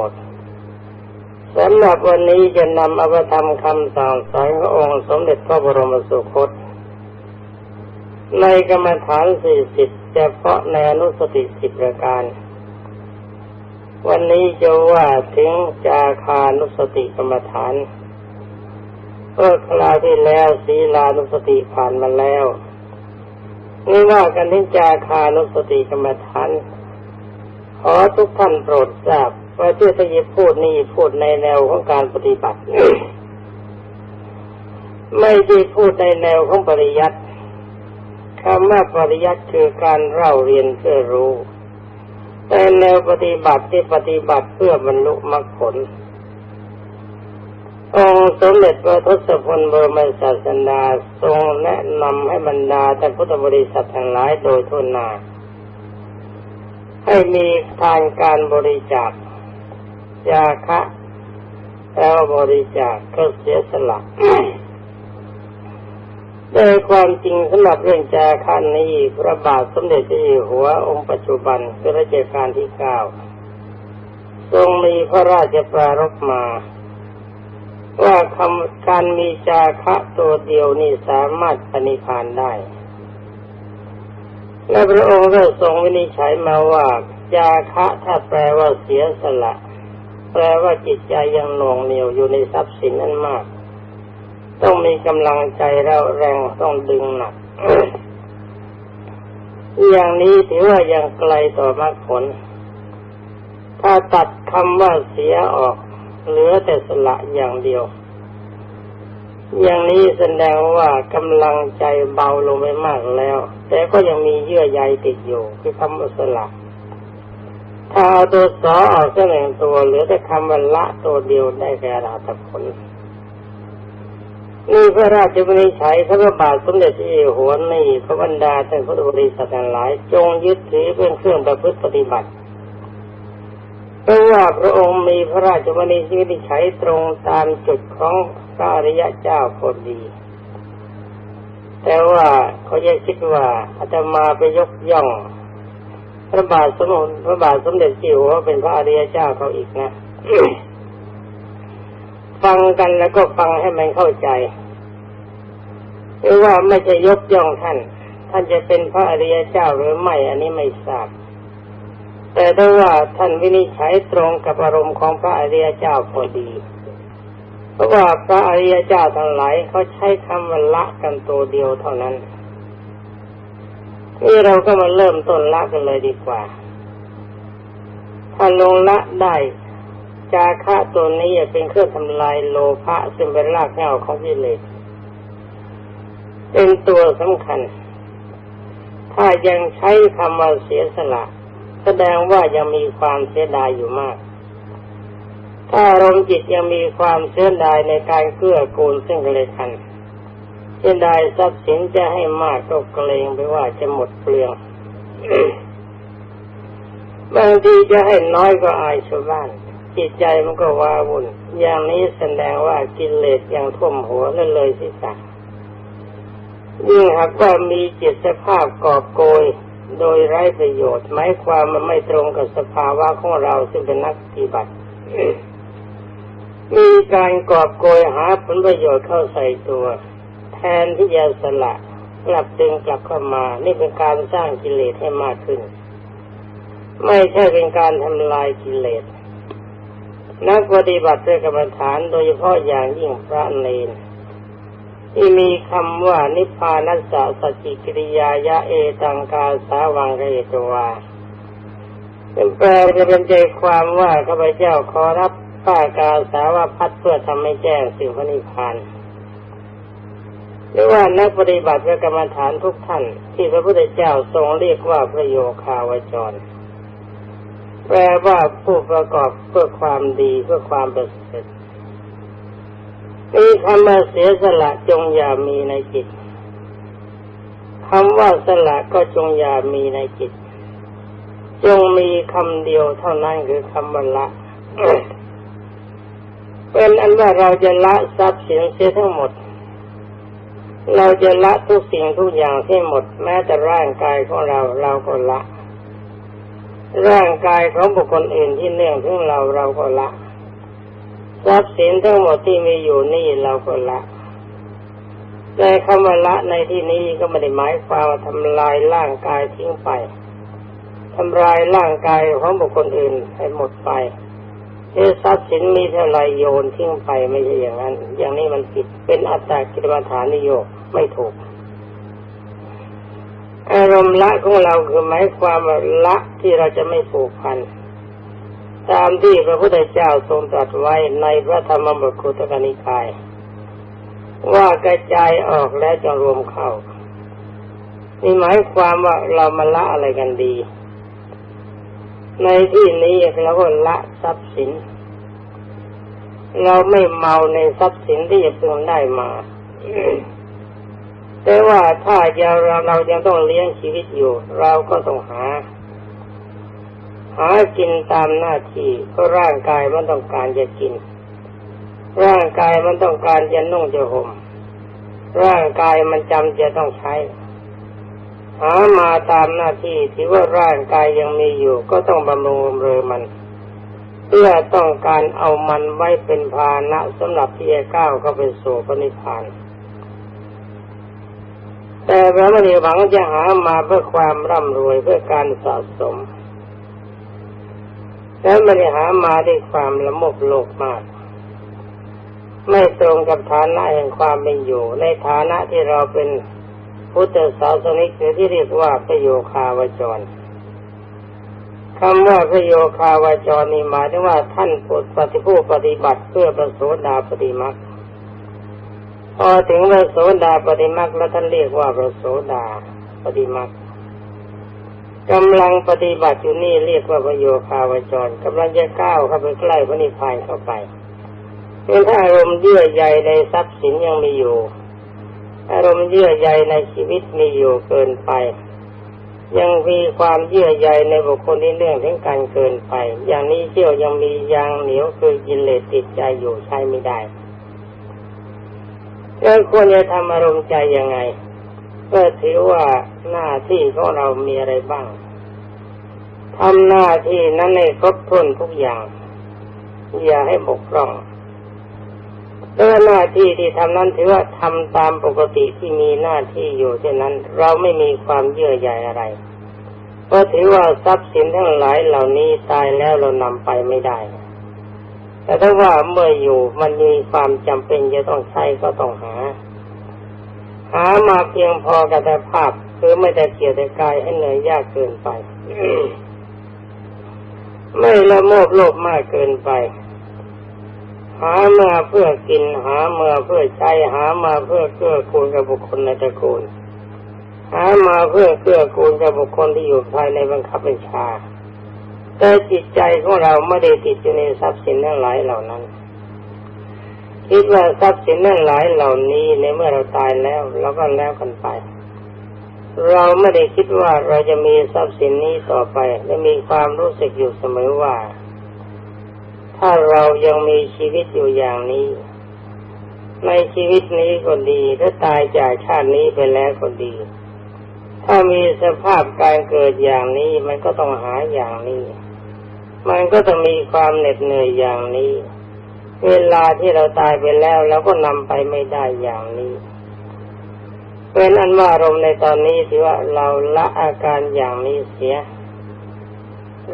หมดสำหรับวันนี้จะนำอภิธรรมคำสั่งสอนขององค์สมเด็จพระบรมสุคต ในกรรมฐานสี่สิบเฉพาะในอนุสติสิบประการ วันนี้จะว่าถึงจาคานุสติกรรมฐานเมื่อคราวที่แล้วศีลานุสติผ่านมาแล้วนี่ว่ากันถึงจาคานุสติกรรมฐานขอทุกท่านโปรดทราบ ว่าที่ทยิพูดนี่พูดในแนวของการปฏิบัติ ไม่ได้พูดในแนวของปริยัติคำว่าปริยัติคือการเล่าเรียนเพื่อรู้ แต่แนวปฏิบัติที่ปฏิบัติเพื่อบรรลุมรรคผลองสมเด็จพระทศพลบรมศาสดาทรงแนะนำให้บรรดาท่านพุทธบริษัททั้งหลายโดยทุนนาให้มีทานการบริจาค ยาคะแล้วบริจาคก็เสียสละโดยความจริงสำหรับเรื่องจาคันนี้พระบาทสมเด็จพระเจ้าหัวองค์ปัจจุบันคือรัชกาลที่เก้าทรงมีพระราชปรารภมา ว่าคำการมีจาคะตัวเดียวนี่สามารถปณิพานได้ และพระองค์ก็ทรงวินิจฉัยมาว่า จาคะถ้าแปลว่าเสียสละ แปลว่าจิตใจยังหน่วงเหนียวอยู่ในทรัพย์สินนั้นมาก ต้องมีกำลังใจเราแรงต้องดึงหนัก อย่างนี้ถือว่ายังไกลต่อมรรคผล ถ้าตัดคำว่าเสียออก เหลือแต่สละอย่างเดียว อย่างนี้แสดงว่ากำลังใจเบาลงไปมากแล้ว แต่ก็ยังมีเยื่อใยติดอยู่คือคำว่าสละ ถ้าเอาตัวสอออกแค่หนึ่งตัวเหลือแต่คำว่าละตัวเดียวได้แก่ราตผลนี่พระราชบริฉัยพระบาทสมเด็จเจ้าหัวนี่พระบรรดาท่านพุทธบริษัทหลาย จงยึดถือเป็นเครื่องประพฤติปฏิบัติเพราะว่าพระองค์มีพระราชบริฉัยตรงตามจุดของพระอริยเจ้าพอดี แต่ว่าเขาจะคิดว่าอาตมาไปยกย่อง พระบาทสมเด็จพระบาทสมเด็จจิ๋วเป็นพระอริยเจ้าเขาอีกนะฟังกันแล้วก็ฟังให้มันเข้าใจหรือว่าไม่จะยกย่องท่าน ท่านจะเป็นพระอริยเจ้าหรือไม่ อันนี้ไม่ทราบ แต่ได้ว่าท่านวินิจฉัยตรงกับอารมณ์ของพระอริยเจ้าพอดี เพราะว่าพระอริยเจ้าทั้งหลายเขาใช้คำว่าละกันตัวเดียวเท่านั้น นี่เราก็มาเริ่มต้นละกันเลยดีกว่า ถ้าลงละได้จาคะตัวนี้เป็นเครื่องทำลายโลภะซึ่งเป็นรากเหง้าของกิเลสเป็นตัวสำคัญ ถ้ายังใช้คำว่าเสียสละ แสดงว่ายังมีความเสียดายอยู่มาก ถ้าอารมณ์จิตยังมีความเสียดายในการเกื้อกูลซึ่งกันและกัน เสียดายทรัพย์สินจะให้มากก็เกรงไปว่าจะหมดเปลืองบางทีจะให้น้อยก็อายชาวบ้าน จิตใจมันก็ว้าวุ่น อย่างนี้แสดงว่ากิเลสยังท่วมหัวและเลยสิสักยิ่งหากว่ามีจิตสภาพกอบโกย โดยไร้ประโยชน์หมายความมันไม่ตรงกับสภาวะของเราซึ่งเป็นนักปฏิบัติมีการกอบโกยหาผลประโยชน์เข้าใส่ตัว แทนที่จะสละกลับดึงกลับเข้ามา นี่เป็นการสร้างกิเลสให้มากขึ้น ไม่ใช่เป็นการทำลายกิเลสนักปฏิบัติเพื่อกรรมฐานโดยเฉพาะอย่างยิ่งพระเนนที่มีคำว่านิพพานัสสะสจิกิริยายะเอตังกาสาวังเรตวาแปลจะเป็นใจความว่าข้าพเจ้าขอรับป้ากาสาวพัดเพื่อทำให้แจ้งสิ่งพระนิพพาน หรือว่านักปฏิบัติกรรมฐานทุกท่าน ที่พระพุทธเจ้าทรงเรียกว่าพระโยคาวจร แปลว่าผู้ประกอบเพื่อความดีเพื่อความประเสริฐนี่คำว่าเสียสละจงอย่ามีในจิตคำว่าสละก็จงอย่ามีในจิต จงมีคำเดียวเท่านั้นคือคำว่าละเป็นอันว่าเราจะละทรัพย์สินเสียทั้งหมด เราจะละทุกสิ่งทุกอย่างที่หมด แม้แต่ร่างกายของเราเราก็ละ ร่างกายของบุคคลอื่นที่เนื่องถึงเราเราก็ละทรัพย์สินทั้งหมดที่มีอยู่นี่เราก็ละแต่คำว่าละในที่นี้ก็ไม่ได้หมายความว่าทำลายร่างกายทิ้งไปทำลายร่างกายของบุคคลอื่นให้หมดไป เอทรัพย์สินมีเท่าไรโยนทิ้งไปไม่ใช่อย่างนั้น อย่างนี้มันผิด เป็นอัตตากิรมาฐานนิโยไม่ถูก อารมณ์ละของเราคือหมายความว่าละที่เราจะไม่ผูกพันตามที่พระพุทธเจ้าทรงตรัสไว้ในพระธรรมบทคุตกนิกาย ว่ากระจายออกแล้วจะรวมเข้านี่หมายความว่าเรามาละอะไรกันดี ในที่นี้เราก็ละทรัพย์สิน เราไม่เมาในทรัพย์สินที่จะเพิ่งได้มา แต่ว่าถ้าเราเรายังต้องเลี้ยงชีวิตอยู่ เราก็ต้องหา หากินตามหน้าที่ก็ร่างกายมันต้องการจะกิน ร่างกายมันต้องการจะนุ่งจะห่มร่างกายมันจำจะต้องใช้ หามาตามหน้าที่ที่ว่าร่างกายยังมีอยู่ ก็ต้องบำรุงเรอมัน เพื่อต้องการเอามันไว้เป็นภาณะสำหรับที่จะก้าวเข้าไปสู่พระนิพพานแต่พระมณีหวังจะหามาเพื่อความร่ำรวยเพื่อการสะสม และไม่ได้หามาด้วยความละโมบโลกมาก ไม่ตรงกับฐานะแห่งความเป็นอยู่ ในฐานะที่เราเป็น พุทธศาสนิกหรือที่เรียกว่าประโยคาวจรคำว่าประโยคาวจรนี่หมายถึงว่าท่านปฏิผู้ปฏิบัติเพื่อประโสดาปฏิมักพอถึงประโสดาปฏิมักแล้วท่านเรียกว่าประโสดาปฏิมักกำลังปฏิบัติอยู่นี่เรียกว่าประโยคาวจรกำลังจะก้าวเข้าไปใกล้พระนิพพานเข้าไปเป็นถ้าอารมณ์เยื่อใยในทรัพย์สินยังมีอยู่ อารมณ์เยื่อใยในชีวิตมีอยู่เกินไป ยังมีความเยื่อใยในบุคคลที่เรื่องถึงการเกินไป อย่างนี้เชี่ยวยังมียางเหนียวคือกินเลสติดใจอยู่ใช้ไม่ได้แล้วควรจะทำอารมณ์ใจยังไงก็ถือว่าหน้าที่ของเรามีอะไรบ้างทำหน้าที่นั้นในครบถ้วนทุกอย่าง อย่าให้บกพร่อง เมื่อหน้าที่ที่ทำนั้นถือว่าทำตามปกติที่มีหน้าที่อยู่เช่นนั้น เราไม่มีความเยื่อใยอะไรเพราะถือว่าทรัพย์สินทั้งหลายเหล่านี้ตายแล้วเรานำไปไม่ได้ แต่ถ้าว่าเมื่ออยู่มันมีความจำเป็นจะต้องใช้ก็ต้องหา หามาเพียงพอกับแต่ภาพคือไม่แต่เกี่ยวแต่กายให้เหนื่อยยากเกินไป ไม่ละโมบโลภมากเกินไป หามาเพื่อกินหามาเพื่อใช้หามาเพื่อเกื้อกูลกับบุคคลในตระกูลหามาเพื่อเกื้อกูลกับบุคคลที่อยู่ภายในบังคับบัญชา แต่จิตใจของเราไม่ได้ติดอยู่ในทรัพย์สินทั้งหลายเหล่านั้น คิดว่าทรัพย์สินทั้งหลายเหล่านี้ในเมื่อเราตายแล้วเราก็แล้วกันไป เราไม่ได้คิดว่าเราจะมีทรัพย์สินนี้ต่อไปและมีความรู้สึกอยู่เสมอว่า ถ้าเรายังมีชีวิตอยู่อย่างนี้ ในชีวิตนี้ก็ดีถ้าตายจากชาตินี้ไปแล้วก็ดี ถ้ามีสภาพการเกิดอย่างนี้ มันก็ต้องหาอย่างนี้ มันก็ต้องมีความเหน็ดเหนื่อยอย่างนี้ เวลาที่เราตายไปแล้วเราก็นำไปไม่ได้อย่างนี้เป็นอันว่าอารมณ์ในตอนนี้ถือว่าเราละอาการอย่างนี้เสีย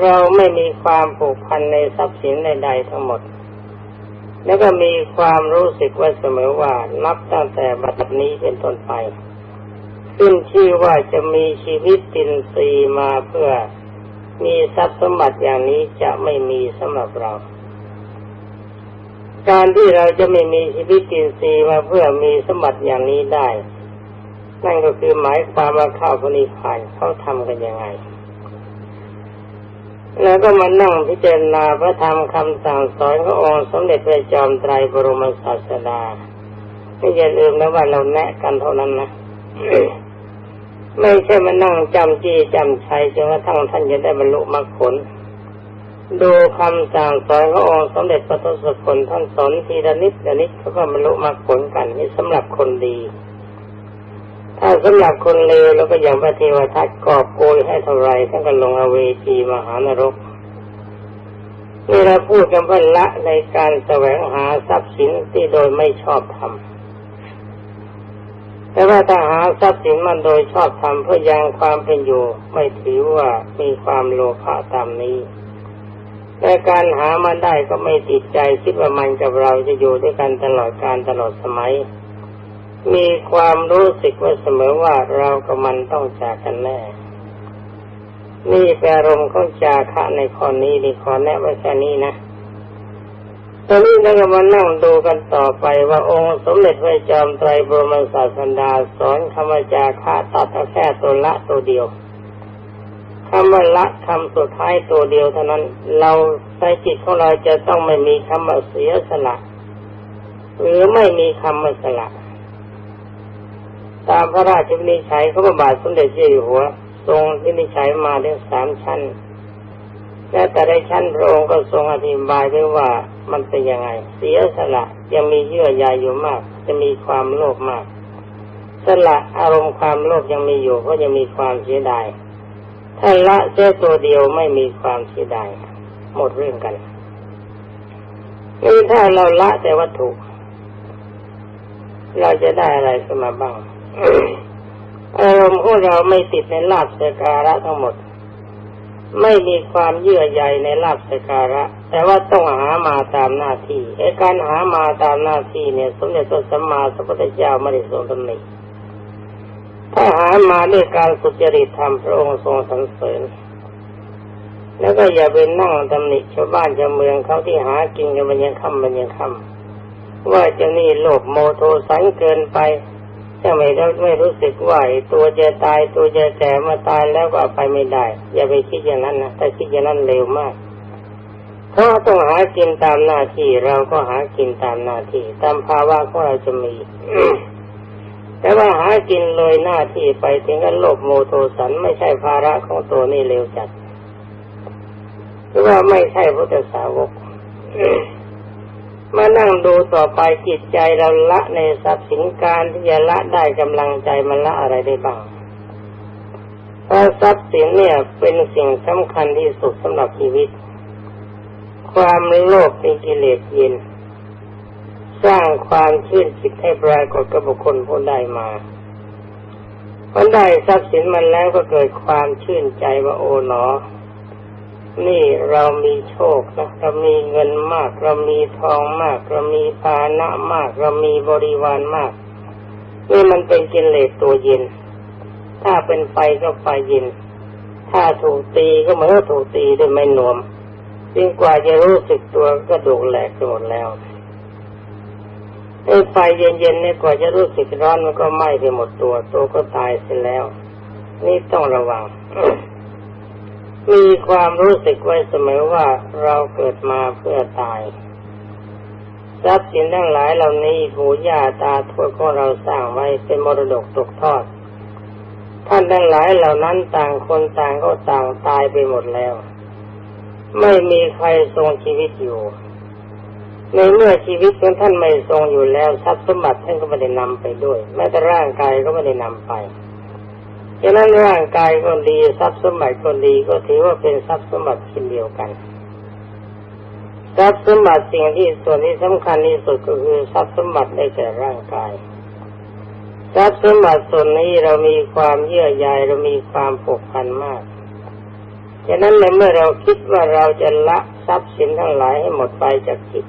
เราไม่มีความผูกพันในทรัพย์สินใดๆทั้งหมด แล้วก็มีความรู้สึกว่าเสมอว่านับตั้งแต่บัดนี้เป็นต้นไป ขึ้นชื่อว่าจะมีชีวิตตินซีมาเพื่อมีทรัพย์สมบัติอย่างนี้จะไม่มีสำหรับเรา การที่เราจะไม่มีชีวิตตินซีมาเพื่อมีสมบัติอย่างนี้ได้ นั่นก็คือหมายความว่าข้าวพนิพานเขาทำกันยังไง แล้วก็มานั่งพิจารณาพระธรรมคำสั่งสอนขององค์สมเด็จพระจอมไตรบรมศาสดาไม่อย่าลืมนะว่าเราแนะกันเท่านั้นนะไม่ใช่มานั่งจำจี้จำชัยจนกระทั่งท่านจะได้บรรลุมรรคผล ดูคำสั่งสอนขององค์สมเด็จพระทศพลท่านสอนทีละนิดละนิดเขาก็บรรลุมรรคผลกันนี่สำหรับคนดี ถ้าสำหรับคนเลวแล้วก็อย่างพระเทวทัตกอบโกยให้เท่าไรท่านก็ลงอเวจีมหานรกนี่เราพูดกันว่าละในการแสวงหาทรัพย์สินที่โดยไม่ชอบทำแต่ว่าถ้าหาทรัพย์สินมันโดยชอบทำเพื่อยังความเป็นอยู่ ไม่ถือว่ามีความโลภะตามนี้ แต่การหามันได้ก็ไม่ติดใจคิดว่ามันกับเราจะอยู่ด้วยกันตลอดการตลอดสมัย มีความรู้สึกว่าเสมอว่าเรากับมันต้องจากกันแน่ นี่เป็นอารมของจาคะในข้อนี้ดีขอแนะไว้แค่นี้นะตอนนี้เราก็มานั่งดูกันต่อไปว่าองค์สมเด็จพระจอมไตรบรมศาสดาสอนคำว่าจาคะตัดแค่ตัวละตัวเดียวคำว่าละคำสุดท้ายตัวเดียวเท่านั้น เราในจิตของเราจะต้องไม่มีคำว่าเสียสละ หรือไม่มีคำว่าสละ ตามพระราชวินิจฉัยของพระบาทสมเด็จเจ้าอยู่หัว ทรงวินิจฉัยมาถึงสามชั้นและแต่ละชั้นพระองค์ก็ทรงอธิบายด้วยว่ามันเป็นยังไง เสียสละยังมีเยื่อใยอยู่มาก จะมีความโลภมาก สละอารมณ์ความโลภยังมีอยู่เพราะยังมีความเสียดายถ้าละเสียตัวเดียวไม่มีความเสียดายหมดเรื่องกันนี่ถ้าเราละแต่วัตถุ เราจะได้อะไรขึ้นมาบ้าง อารมณ์ของเราไม่ติดในลาบสการะทั้งหมด ไม่มีความเยื่อใยในลาบสการะ แต่ว่าต้องหามาตามหน้าที่ไอ้การหามาตามหน้าที่เนี่ย สมเด็จพระสัมมาสัมพุทธเจ้าไม่ได้ทรงตำหนิถ้าหามาด้วยการสุจริตธรรมพระองค์ทรงสรรเสริญแล้วก็อย่าไปนั่งตำหนิชาวบ้านชาวเมืองเขาที่หากินกันมันยังค่ำมันยังค่ำว่าจะนี่โลภโมโทสันเกินไป ถ้าไม่ได้ไม่รู้สึกว่าตัวจะตายตัวจะแก่มาตายแล้วก็ไปไม่ได้ อย่าไปคิดอย่างนั้นนะถ้าคิดอย่างนั้นเร็วมากเพราต้องหากินตามหน้าที่เราก็หากินตามหน้าที่ ตามภาวะของเราจะมีแต่ว่าหากินเลยหน้าที่ไปถึงกับโลภโมโทสันไม่ใช่ภาระของตัวนี่เร็วจัดหรือว่าไม่ใช่พุทธสาวก มานั่งดูต่อไปจิตใจเราละในทรัพย์สินการที่จะละได้กำลังใจมันละอะไรได้บ้างเพราะทรัพย์สินเนี่ยเป็นสิ่งสำคัญที่สุดสำหรับชีวิต ความโลภเป็นกิเลสเย็น สร้างความชื่นจิตให้ปรากฏกับบุคคลผู้ได้มาพอได้ทรัพย์สินมันแล้วก็เกิดความชื่นใจว่าโอ๋หนอ นี่เรามีโชคนะเรามีเงินมาก เรามีทองมาก เรามีภานะมาก เรามีบริวารมาก นี่มันเป็นกิเลสตัวเย็น ถ้าเป็นไฟก็ไฟเย็น ถ้าถูกตีก็เหมือนถูกตีด้วยไม้นวมยิ่งกว่าจะรู้สึกตัวก็ดูแหลกหมดแล้วไอ้ไฟเย็นๆเนี่ยกว่าจะรู้สึกร้อนมันก็ไหม้ไปหมดตัว ตัวก็ตายเสียแล้ว นี่ต้องระวัง มีความรู้สึกไว้เสมอว่าเราเกิดมาเพื่อตาย ทรัพย์สินทั้งหลายเหล่านี้ปู่ย่าตาทวดของเราสร้างไว้เป็นมรดกตกทอด ท่านทั้งหลายเหล่านั้นต่างคนต่างก็ต่างตายไปหมดแล้ว ไม่มีใครทรงชีวิตอยู่ ในเมื่อชีวิตของท่านไม่ทรงอยู่แล้วทรัพย์สมบัติท่านก็ไม่ได้นำไปด้วยแม้แต่ร่างกายก็ไม่ได้นำไป ฉะนั้นร่างกายก็ดีทรัพย์สมบัติก็ดีก็ถือว่าเป็นทรัพย์สมบัติชิ้นเดียวกันทรัพย์สมบัติสิ่งที่ส่วนที่สำคัญที่สุดก็คือทรัพย์สมบัติในแก่ร่างกายทรัพย์สมบัติส่วนนี้เรามีความเยื่อใยเรามีความผูกพันมากฉะนั้นในเมื่อเราคิดว่าเราจะละทรัพย์สินทั้งหลายให้หมดไปจากจิต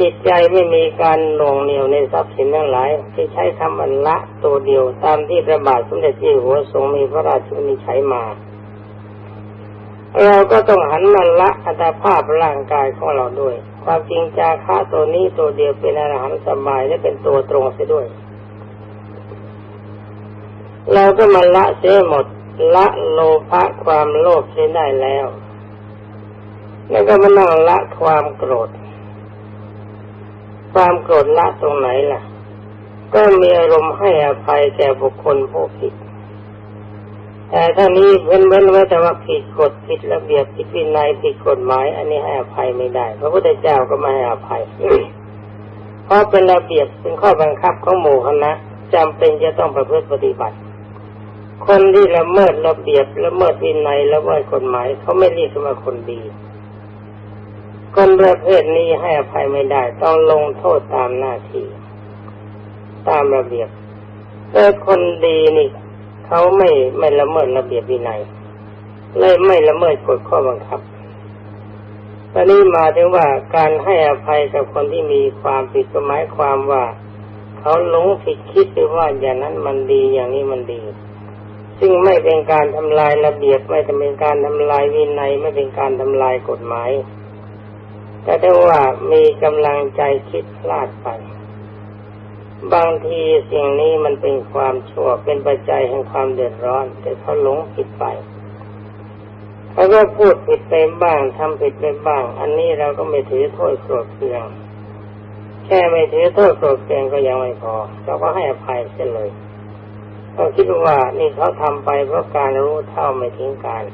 จิตใจไม่มีการหน่วงเหนียวในทรัพย์สินทั้งหลายที่ใช้คำอันละตัวเดียวตามที่พระบาทสมเด็จเจ้าหัวทรงมีพระราชวินิจฉัยมา เราก็ต้องหันมาละอัตภาพร่างกายของเราด้วย ความจริงจาค่าตัวนี้ตัวเดียวเป็นอรหันต์สบายและเป็นตัวตรงเสียด้วย เราก็มาละเสียหมดละโลภะความโลภเสียได้แล้ว แล้วก็มานั่งละความโกรธ ความโกรธละตรงไหนล่ะ ก็มีอารมณ์ให้อภัยแก่บุคคลผู้ผิด แต่ถ้านี้เว้นเว้นไว้แต่ว่าผิดกฎผิดระเบียบผิดวินัยผิดกฎหมาย อันนี้ให้อภัยไม่ได้ พระพุทธเจ้าก็ไม่ให้อภัยเพราะเป็นระเบียบเป็นข้อบังคับของหมู่คณะจำเป็นจะต้องประพฤติปฏิบัติ คนที่ละเมิดระเบียบละเมิดวินัยละเมิดกฎหมายเขาไม่เรียกว่าคนดี คนประเภทนี้ให้อภัยไม่ได้ ต้องลงโทษตามหน้าที่ ตามระเบียบแต่คนดีนี่เขาไม่ไม่ละเมิดระเบียบวินัยเลยไม่ละเมิดกฎข้อบังคับตอนนี้มาถึงว่าการให้อภัยกับคนที่มีความผิดก็หมายความว่า เขาหลงผิดคิดไปว่าอย่างนั้นมันดีอย่างนี้มันดี ซึ่งไม่เป็นการทำลายระเบียบไม่เป็นการทำลายวินัยไม่เป็นการทำลายกฎหมาย แต่ถ้าว่ามีกำลังใจคิดพลาดไป บางทีสิ่งนี้มันเป็นความชั่วเป็นปัจจัยแห่งความเดือดร้อน แต่เขาหลงผิดไปเขาก็พูดผิดไปบ้างทำผิดไปบ้าง อันนี้เราก็ไม่ถือโทษโกรธเคือง แค่ไม่ถือโทษโกรธเคืองก็ยังไม่พอเราก็ให้อภัยเสียเลยเราคิดว่านี่เขาทำไปเพราะการรู้เท่าไม่ทิ้งการ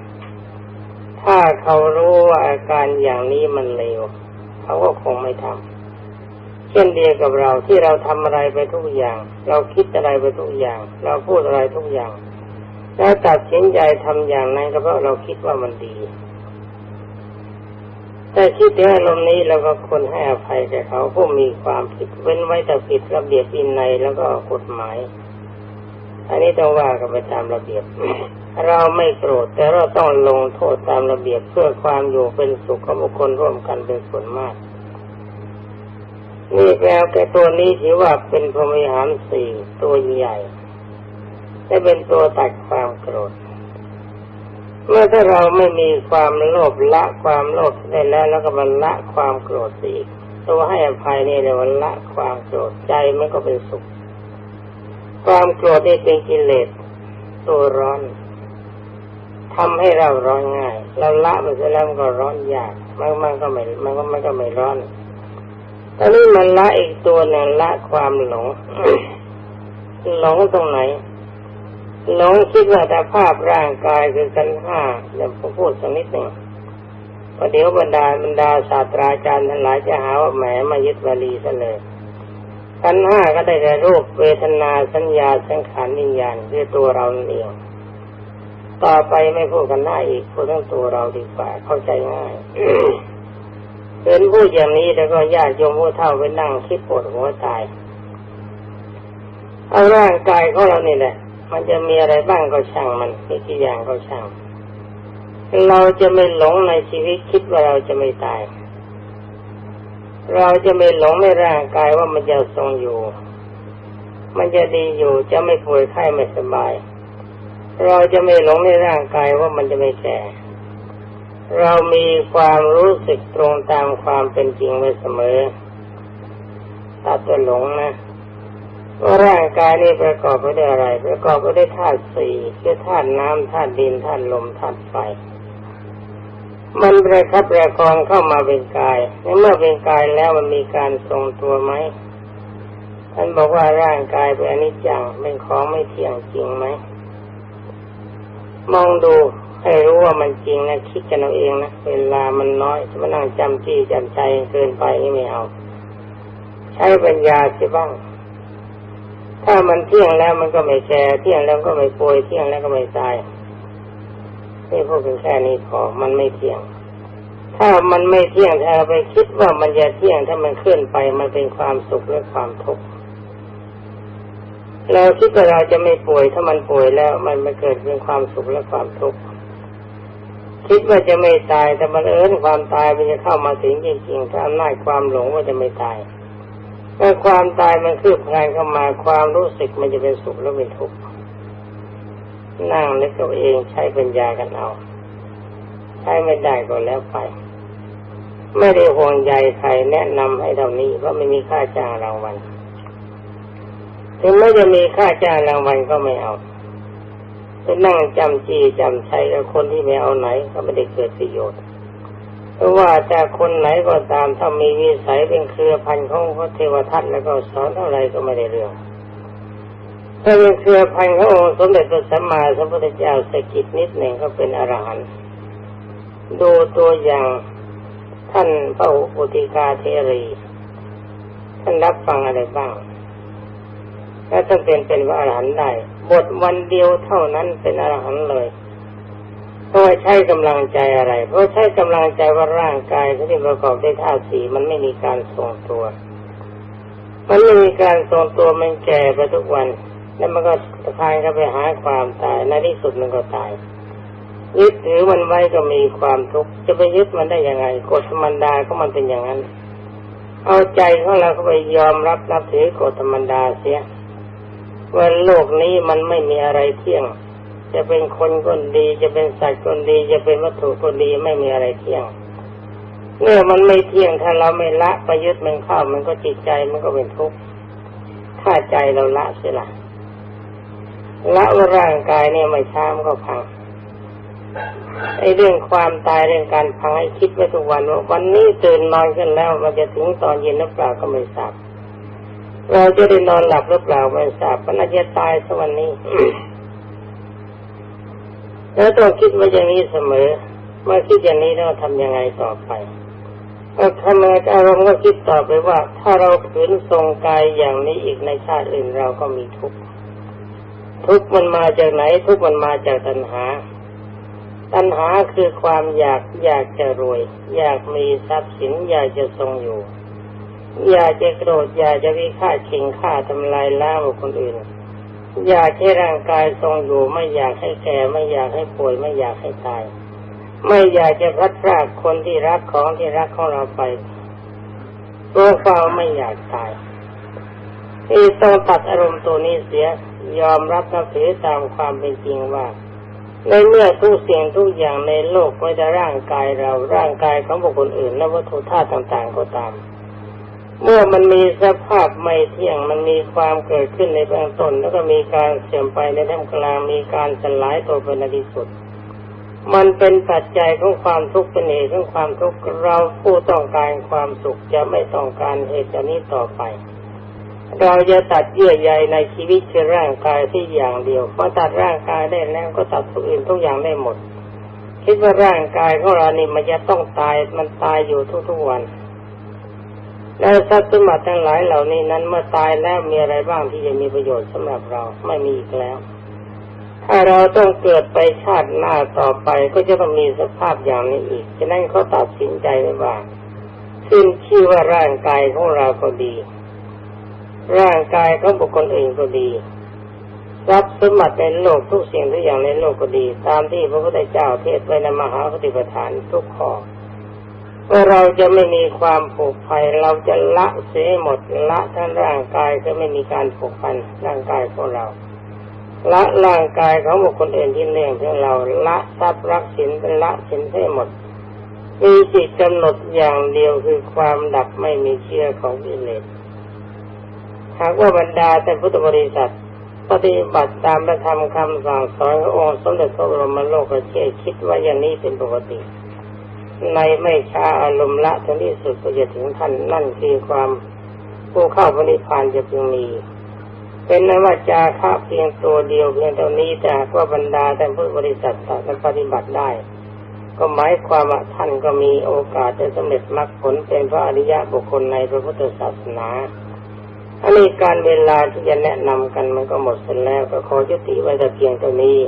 ถ้าเขารู้ว่าอาการอย่างนี้มันเลว เขาก็คงไม่ทำเช่นเดียวกับเราที่เราทำอะไรไปทุกอย่าง เราคิดอะไรไปทุกอย่าง เราพูดอะไรทุกอย่างแล้วตัดสินใจทำอย่างนั้นก็เพราะเราคิดว่ามันดี แต่คิดถึงอารมณ์นี้เราก็ควรให้อภัยแก่เขาผู้มีความผิดเว้นไว้แต่ผิดระเบียบอินในแล้วก็กฎหมาย อันนี้ต้องว่ากันไปตามระเบียบ เราไม่โกรธแต่เราต้องลงโทษตามระเบียบเพื่อความอยู่เป็นสุขของบุคคลร่วมกันเป็นส่วนมาก นี่แปลแก่ตัวนี้ถือว่าเป็นพรหมิหารสี่ตัวใหญ่จะเป็นตัวตัดความโกรธ เมื่อถ้าเราไม่มีความโลภละความโลภได้แล้วแล้วก็บรรละความโกรธอีกตัวให้อภัยนี่เรียกว่าละความโกรธใจมันก็เป็นสุข ความโกรธนี่เป็นกิเลสตัวร้อนทำให้เราร้อนง่าย เราละมันเสร็จแล้วมันก็ร้อนยากมันมันก็ไม่มันก็มันก็ไม่ร้อนตอนนี้มันละอีกตัวหนึ่งละความหลงหลงตรงไหนหลงคิดว่าแต่ภาพร่างกายคือกันห้าเดี๋ยวผมพูดสักนิดหนึ่งประเดี๋ยวบรรดาบรรดาศาสตราจารย์ทั้งหลายจะหาว่าแหมมายึดวลีซะเลย กันห้าก็ได้แก่รูปเวทนาสัญญาสังขารวิญญาณคือตัวเราเองต่อไปไม่พูดกันหน้าอีกพูดทั้งตัวเราดีกว่าเข้าใจง่ายเห็นพูดอย่างนี้แล้วก็ญาติโยมผู้เฒ่าไปนั่งคิดปวดหัวตายเอาร่างกายของเรานี่แหละ มันจะมีอะไรบ้างก็ช่างมันมีกี่อย่างก็ช่าง เราจะไม่หลงในชีวิตคิดว่าเราจะไม่ตาย เราจะไม่หลงในร่างกายว่ามันจะทรงอยู่ มันจะดีอยู่จะไม่ป่วยไข้ไม่สบาย เราจะไม่หลงในร่างกายว่ามันจะไม่แก่ เรามีความรู้สึกตรงตามความเป็นจริงไว้เสมอถ้าตัวหลงนะว่าร่างกายนี้ประกอบไปด้วยอะไร ประกอบไปด้วยธาตุสี่คือธาตุน้ำธาตุดินธาตุลมธาตุไฟ มันประคับประคองเข้ามาเป็นกายในเมื่อเป็นกายแล้วมันมีการทรงตัวไหมท่านบอกว่าร่างกายเป็นอนิจจังเป็นของไม่เที่ยงจริงไหมมองดูให้รู้ว่ามันจริงนะคิดกันเอาเองนะเวลามันน้อยจะมานั่งจำจี้จำใจเกินไปนี่ไม่เอา ใช้ปัญญาสิบ้าง ถ้ามันเที่ยงแล้วมันก็ไม่แก่เที่ยงแล้วก็ไม่ป่วยเที่ยงแล้วก็ไม่ตาย นี่พูดเพียงแค่นี้พอมันไม่เที่ยง ถ้ามันไม่เที่ยงถ้าไปคิดว่ามันจะเที่ยงถ้ามันเคลื่อนไปมันเป็นความสุขและความทุกข์เราคิดว่าเราจะไม่ป่วยถ้ามันป่วยแล้ว มันมาเกิดเป็นความสุขและความทุกข์คิดว่าจะไม่ตายแต่มันเอิญความตายมันจะเข้ามาถึงจริงๆถ้าอำนาจความหลงว่าจะไม่ตายเมื่อความตายมันคืบคลานเข้ามาความรู้สึกมันจะเป็นสุขแล้วเป็นทุกข์ นั่งนึกตัวเองใช้ปัญญากันเอา ใช้ไม่ได้ก็แล้วไป ไม่ได้ห่วงใยใครแนะนำให้เท่านี้เพราะไม่มีค่าจ้างรางวัลถึงไม่จะมีค่าจ้างรางวัลก็ไม่เอาไปนั่งจำจีจำใช้กับคนที่ไม่เอาไหนก็ไม่ได้เกิดประโยชน์เพราะว่าแต่คนไหนก็ตามถ้ามีวิสัยเป็นเครือพันธุ์ของพระเทวทัตแล้วก็สอนเท่าไรก็ไม่ได้เรื่อง ถ้าเป็นเครือพันธุ์ขององค์สมเด็จพระสัมมาสัมพุทธเจ้าสกิดนิดหนึ่งก็เป็นอรหันต์ดูตัวอย่างท่านพระอุติกาเทรี ท่านรับฟังอะไรบ้างถ้าท่านเป็นเป็นอรหันต์ได้ บทวันเดียวเท่านั้นเป็นอรหันต์เลยเพราะใช้กำลังใจอะไร เพราะใช้กำลังใจว่าร่างกายที่ประกอบด้วยธาตุสีมันไม่มีการทรงตัว มันไม่มีการทรงตัวมันแก่ไปทุกวัน แล้วมันก็ทายเข้าไปหาความตายในที่สุดมันก็ตายยึดถือมันไว้ก็มีความทุกข์จะไปยึดมันได้ยังไงกฎธรรมดาก็มันเป็นอย่างนั้น เอาใจของเราเข้าไปยอมรับนับถือกฎธรรมดาเสียว่าโลกนี้มันไม่มีอะไรเที่ยง จะเป็นคนคนดี จะเป็นสัตว์คนดี จะเป็นวัตถุคนดีไม่มีอะไรเที่ยงเมื่อมันไม่เที่ยงถ้าเราไม่ละไปยึดมันเข้ามันก็จิตใจมันก็เป็นทุกข์ถ้าใจเราละเสียละ ละว่าร่างกายเนี่ยไม่ช้ามนก็พังไอ้เรื่องความตายเรื่องการพังให้คิดไว้ทุกวันว่าวันนี้ตื่นนอนขึ้นแล้ว มันจะถึงตอนเย็นหรือเปล่าก็ไม่ทราบเราจะได้นอนหลับหรือเปล่าไม่ทราบมันอาจจะตายสักวันนี้แล้วต้องคิดว่าอย่างนี้เสมอเมื่อคิดอย่างนี้แล้วทำยังไงต่อไปก็ทำไมอารมณ์ก็คิดต่อไปว่า ถ้าเราขืนทรงกายอย่างนี้อีกในชาติอื่นเราก็มีทุกข์ ทุกมันมาจากไหน ทุกมันมาจากตัณหา ตัณหาคือความอยากอยากจะรวย อยากมีทรัพย์สินอยากจะทรงอยู่ อยากจะโกรธอยากจะวิฆาตชิงฆ่าทำลายล้างคนอื่น อยากให้ร่างกายทรงอยู่ไม่อยากให้แก่ไม่อยากให้ป่วยไม่อยากให้ตาย ไม่อยากจะพัดพรากคนที่รักของที่รักของเราไปตัวเราไม่อยากตายที่ต้องตัดอารมณ์ตัวนี้เสีย ยอมรับนับถือตามความเป็นจริงว่า ในเมื่อทุกสิ่งทุกอย่างในโลกไม่แต่ร่างกายเราร่างกายของบุคคลอื่น และวัตถุธาตุต่าง ๆ ก็ตาม เมื่อมันมีสภาพไม่เที่ยงมันมีความเกิดขึ้นในเบื้องต้น แล้วก็มีการเสื่อมไปในท่ามกลางมีการสลายตัวเป็นที่สุดมันเป็นปัจจัยของความทุกข์เป็นเหตุของความทุกข์เราผู้ต้องการความสุขจะไม่ต้องการเหตุนี้ต่อไป เราจะตัดเยื่อใยในชีวิตคือร่างกายที่อย่างเดียวพอตัดร่างกายได้แล้วก็ตัดทุกอื่นทุกอย่างได้หมด คิดว่าร่างกายของเรานี่มันจะต้องตายมันตายอยู่ทุกๆวันแล้วทรัพย์สมบัติทั้งหลายเหล่านี้นั้นเมื่อตายแล้วมีอะไรบ้างที่จะมีประโยชน์สำหรับเราไม่มีอีกแล้ว ถ้าเราต้องเกิดไปชาติหน้าต่อไปก็จะต้องมีสภาพอย่างนี้อีกฉะนั้นเขาตัดสินใจไว้ว่าขึ้นชื่อว่าร่างกายของเราก็ดี ร่างกายของบุคคลอื่นก็ดีทรัพย์สมบัติในโลกทุกสิ่งทุกอย่างในโลกก็ดี ตามที่พระพุทธเจ้าเทศไว้ในมหาปฏิปทานทุกข้อว่าเราจะไม่มีความผูกพันเราจะละเสียหมดละทั้งร่างกายจะไม่มีการผูกพันร่างกายของเราละร่างกายของบุคคลอื่นที่เลี้ยงเพื่อเราละทรัพย์รักสินเป็นละสินให้หมด มีจิตกำหนดอย่างเดียวคือความดับไม่มีเชื่อของกิเลส หากว่าบรรดาแต่พุทธบริษัทปฏิบัติตามพระธรรมคำสั่งสอนขององค์สมเด็จพระบรมโลกเจ้าคิดว่าอย่างนี้เป็นปกติ ในไม่ช้าอารมณ์ละถึงที่สุดก็จะถึงท่านนั่นคือความผู้เข้าพระนิพานจะพึงมี เป็นนว่าจาคะเพียงตัวเดียวเพียงเท่านี้แต่ว่าบรรดาแต่ผู้บริษัทท่านปฏิบัติได้ ก็หมายความว่าท่านก็มีโอกาสจะสำเร็จมรรคผลเป็นพระอริยะบุคคลในพระพุทธศาสนา อันนี้การเวลาที่จะแนะนำกันมันก็หมดสิ้นแล้วก็ขอยุติไว้แต่เพียงเท่านี้